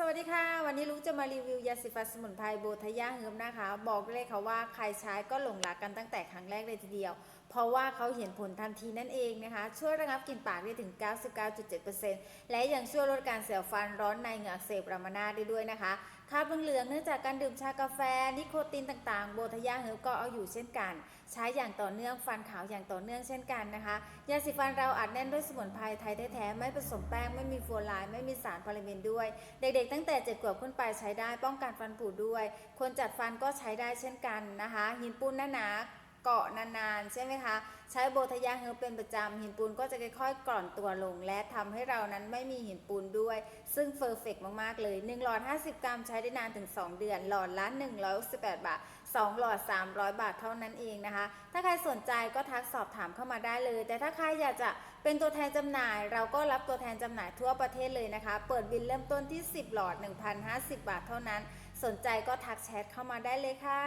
สวัสดีค่ะ วันนี้ลุกจะมารีวิวยาสีฟันสมุนไพรโบทายาเฮิมนะคะ บอกเลยค่ะว่าใครใช้ก็หลงรักกันตั้งแต่ครั้งแรกเลยทีเดียว เพราะว่าเขาเห็นผลทันทีนั่นเองนะคะ ช่วยระงับกลิ่นปากได้ถึง 99.7%และยังช่วยลดการเสียวฟันร้อนในเหงือกเสบรามานาได้ด้วยนะคะ คราบเหลืองเนื่องจากการดื่มชากาแฟ นิโคตินต่างๆ โบทยาเฮิร์ก็เอาอยู่เช่นกัน ใช้อย่างต่อเนื่องฟันขาวอย่างต่อเนื่องเช่นกันนะคะ ยาสีฟันเราอัดแน่นด้วยสมุนไพรไทยแท้ๆ ไม่ผสมแป้ง ไม่มีฟลูออไลน์ไม่มีสารพาราเบนด้วย เด็กๆ ตั้งแต่เจ็ดขวบขึ้นไปใช้ได้ป้องกันฟันผุด้วย คนจัดฟันก็ใช้ได้เช่นกันนะคะ หินปูนหนาๆ เกาะนานๆ ใช่ไหมคะ ใช้โบทยาเฮลเป็นประจำหินปูนก็จะค่อยๆกร่อนตัวลง และทำให้เรานั้นไม่มีหินปูนด้วย ซึ่งเฟอร์เฟกมากๆเลย1หลอด 50 กรัมใช้ได้นานถึง 2 เดือน หลอดละ168 บาท 2 หลอด 300 บาทเท่านั้นเองนะคะ ถ้าใครสนใจก็ทักสอบถามเข้ามาได้เลย แต่ถ้าใครอยากจะเป็นตัวแทนจำหน่าย เราก็รับตัวแทนจำหน่ายทั่วประเทศเลยนะคะ เปิดบินเริ่มต้นที่ 10 หลอด 1,050 บาทเท่านั้น สนใจก็ทักแชทเข้ามาได้เลยค่ะ